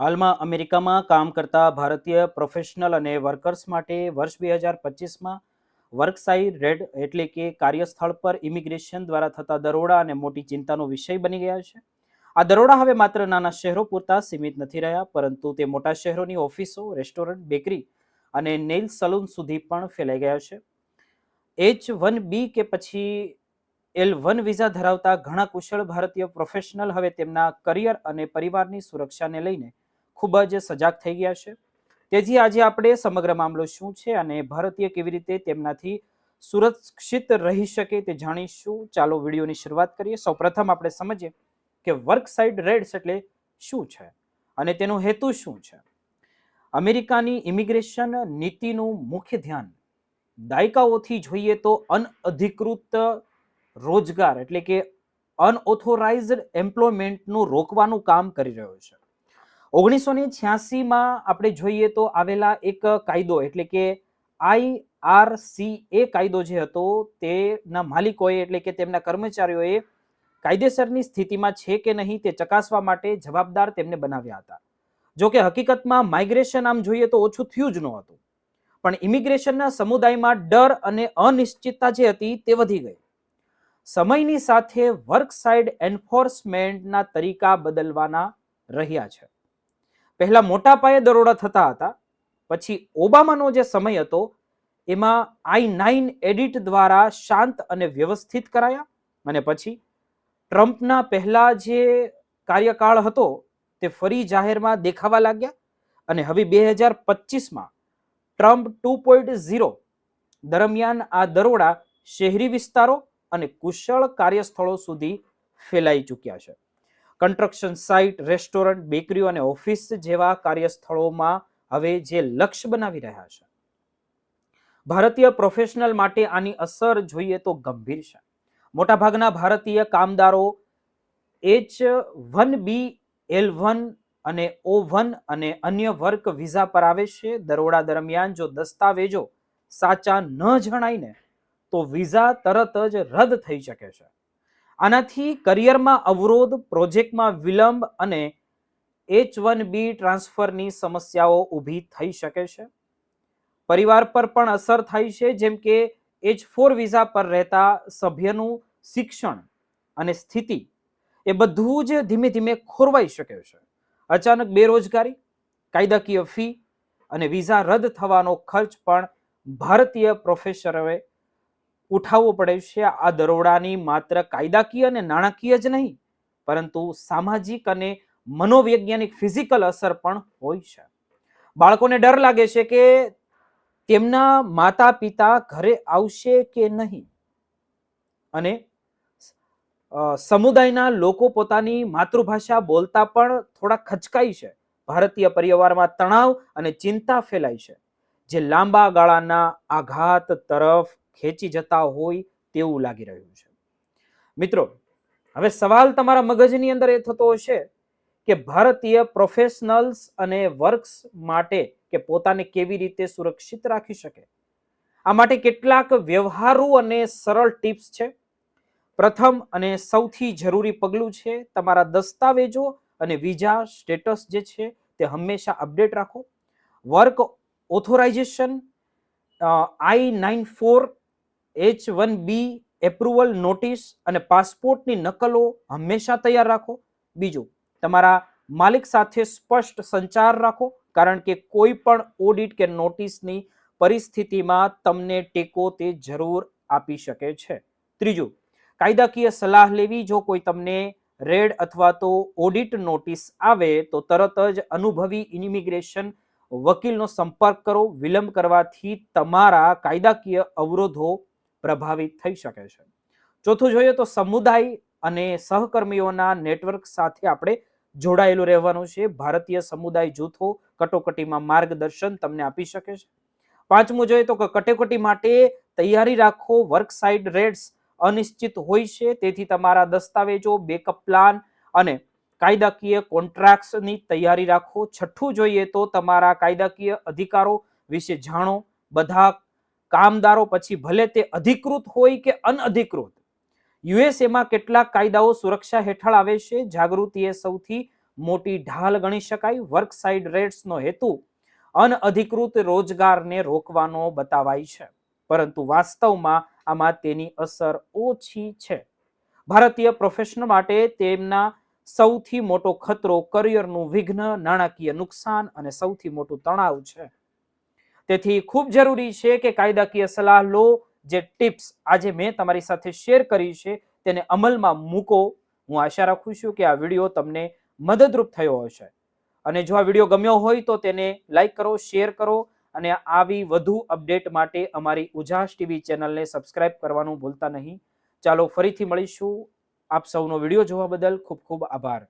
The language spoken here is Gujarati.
હાલમાં અમેરિકામાં કામ કરતા ભારતીય પ્રોફેશનલ અને વર્કર્સ માટે વર્ષ બે હજાર પચીસમાં વર્કસાઇડ રેડ એટલે કે કાર્યસ્થળ પર ઇમિગ્રેશન દ્વારા થતા દરોડા અને મોટી ચિંતાનો વિષય બની ગયા છે. આ દરોડા હવે માત્ર નાના શહેરો પૂરતા સીમિત નથી રહ્યા, પરંતુ તે મોટા શહેરોની ઓફિસો, રેસ્ટોરન્ટ, બેકરી અને નેલ સલૂન સુધી પણ ફેલાઈ ગયા છે. એચ વન બી કે પછી એલ વન વિઝા ધરાવતા ઘણા કુશળ ભારતીય પ્રોફેશનલ હવે તેમના કરિયર અને પરિવારની સુરક્ષાને લઈને ખૂબ જ સજાગ થઈ ગયા છે. તેથી આજે આપણે સમગ્ર મામલો શું છે અને ભારતીય કેવી રીતે તેમનાથી સુરક્ષિત રહી શકે તે જાણીશું. ચાલો વિડીયોની શરૂઆત કરીએ. સૌપ્રથમ આપણે સમજીએ કે વર્ક સાઇડ રેડ્સ એટલે શું છે અને તેનો હેતુ શું છે? અમેરિકાની ઇમિગ્રેશન નીતિનું મુખ્ય ધ્યાન દાયકાઓથી જોઈએ તો અનઅધિકૃત રોજગાર એટલે કે અનઓથોરાઇઝડ એમ્પ્લોયમેન્ટનું રોકવાનું કામ કરી રહ્યો છે. ઓગણીસો ને છ્યાસીમાં આપણે જોઈએ તો આવેલા એક કાયદો એટલે કે આઈ આર સી એ કાયદો જે હતો તેના માલિકોએ એટલે કે તેમના કર્મચારીઓએ કાયદેસરની સ્થિતિમાં છે કે નહીં તે ચકાસવા માટે જવાબદાર તેમને બનાવ્યા હતા. જો કે હકીકતમાં માઇગ્રેશન આમ જોઈએ તો ઓછું થયું જ નહોતું પણ ઇમિગ્રેશનના સમુદાયમાં ડર અને અનિશ્ચિતતા જે હતી તે વધી ગઈ. સમયની સાથે વર્ક સાઇડ એન્ફોર્સમેન્ટના તરીકા બદલવાના રહ્યા છે. પહેલા મોટા પાયે દરોડા થતા હતા. પછી ઓબામાનો જે સમય હતો, એમાં આઈ નાઇન એડિટ દ્વારા શાંત અને વ્યવસ્થિત કરાયા અને પછી ટ્રમ્પના પહેલા જે કાર્યકાળ હતો, તે ફરી જાહેરમાં દેખાવા લાગ્યા અને હવે બે હજાર પચીસમાં ટ્રમ્પ ટુ પોઈન્ટ ઝીરો દરમિયાન આ દરોડા શહેરી વિસ્તારો અને કુશળ કાર્યસ્થળો સુધી ફેલાઈ ચૂક્યા છે. કન્સ્ટ્રક્શન સાઇટ, રેસ્ટોરન્ટ, બેકરીઓ અને ઓફિસ જેવા કાર્યસ્થળોમાં હવે જે લક્ષ્ય બનાવી રહ્યા છે. ભારતીય પ્રોફેશનલ માટે આની અસર જોઈએ તો ગંભીર છે. મોટાભાગના ભારતીય કામદારો H one B L one અને ઓ વન અને અન્ય વર્ક વિઝા પર આવે છે. દરોડા દરમિયાન જો દસ્તાવેજો સાચા ન જણાયને તો વિઝા તરત જ રદ થઈ શકે છે. આનાથી કરિયરમાં અવરોધ, પ્રોજેક્ટમાં વિલંબ અને એચ વન બી ટ્રાન્સફરની સમસ્યાઓ ઊભી થઈ શકે છે. પરિવાર પર પણ અસર થાય છે, જેમ કે એચ ફોર વિઝા પર રહેતા સભ્યનું શિક્ષણ અને સ્થિતિ એ બધું જ ધીમે ધીમે ખોરવાઈ શકે છે. અચાનક બેરોજગારી, કાયદાકીય ફી અને વિઝા રદ થવાનો ખર્ચ પણ ભારતીય પ્રોફેસરોએ ઉઠાવવો પડે છે. આ દરોડાની માત્ર કાયદાકીય અને નાણાકીય જ નહીં, પરંતુ સામાજિક અને મનોવૈજ્ઞાનિક ફિઝિકલ અસર પણ હોય છે. બાળકોને ડર લાગે છે કે તેમના માતા પિતા ઘરે આવશે કે નહીં? અને સમુદાયના લોકો પોતાની માતૃભાષા બોલતા પણ થોડા ખચકાય છે. ભારતીય પરિવારમાં તણાવ અને ચિંતા ફેલાય છે, જે લાંબા ગાળાના આઘાત તરફ ખેંચી જતા હોય તેવું લાગી રહ્યું છે. મિત્રો, હવે સવાલ તમારા મગજની અંદર એ થતો હશે કે ભારતીય પ્રોફેશનલ્સ અને વર્ક્સ માટે કે પોતાને કેવી રીતે સુરક્ષિત રાખી શકે? આ માટે કેટલાક વ્યવહારુ અને સરળ ટિપ્સ છે. પ્રથમ અને સૌથી જરૂરી પગલું છે તમારા દસ્તાવેજો અને વિઝા સ્ટેટસ જે છે તે હંમેશા અપડેટ રાખો. Work authorization I nine four H one B approval notice અને પાસપોર્ટની નકલો હંમેશા તૈયાર રાખો. બીજું, તમારા માલિક સાથે સ્પષ્ટ સંચાર રાખો, કારણ કે કોઈ પણ ઓડિટ કે નોટિસની પરિસ્થિતિમાં તમને ટેકો તે જરૂર આપી શકે છે. ત્રીજું, કાયદાકીય સલાહ લેવી, જો કોઈ તમને રેડ અથવા તો ઓડિટ નોટિસ આવે, તો તરત જ અનુભવી ઇમિગ્રેશન વકીલનો સંપર્ક કરો. વિલંબ કરવાથી તમારા કાયદાકીય અવરોધો પ્રભાવિત થઈ શકે છે. ચોથું જોઈએ તો સમુદાય અને સહકર્મીઓના નેટવર્ક સાથે આપણે જોડાયેલું રહેવાનું છે. ભારતીય સમુદાય જૂથો કટોકટીમાં માર્ગદર્શન તમને આપી શકે છે. પાંચમું જોઈએ તો કટોકટી માટે તૈયારી રાખો. વર્ક સાઇડ રેટ્સ અનિશ્ચિત હોય છે. તેથી તમારા દસ્તાવેજો, બેકઅપ પ્લાન અને કાયદાકીય કોન્ટ્રાક્ટ્સની તૈયારી રાખો. છઠ્ઠું જોઈએ તો તમારા કાયદાકીય અધિકારો વિશે જાણો. બધા કામદારો પછી ભલે તે અધિકૃત હોય કે અનઅધિકૃત, યુએસએમાં કેટલાક કાયદાઓ સુરક્ષા હેઠળ આવે છે. જાગૃતિ એ સૌથી મોટી ઢાલ ગણી શકાય. વર્ક સાઇડ રેટ્સનો હેતુ અનઅધિકૃત રોજગારને રોકવાનો બતાવાય છે. પરંતુ વાસ્તવમાં આમાં તેની અસર ઓછી છે. ભારતીય પ્રોફેશનલ માટે તેમના સૌથી મોટો ખતરો કરિયરનું વિઘ્ન, નાણાકીય નુકસાન અને સૌથી મોટું તણાવ છે. તેથી ખૂબ જરૂરી છે કે કાયદાકીય સલાહ લો. જે ટિપ્સ આજે મેં તમારી સાથે શેર કરી છે, તેને અમલમાં મૂકો. હું આશા રાખું છું કે આ વીડિયો તમને મદદરૂપ થયો હશે. અને જો આ વીડિયો ગમ્યો હોય તો તેને લાઈક કરો, શેર કરો અને આવી વધુ અપડેટ માટે અમારી ઉજાસ ટીવી ચેનલને સબસ્ક્રાઇબ કરવાનું ભૂલતા નહીં. ચાલો ફરીથી મળીશું. આપ સૌનો વીડિયો જોવા બદલ ખૂબ ખૂબ આભાર.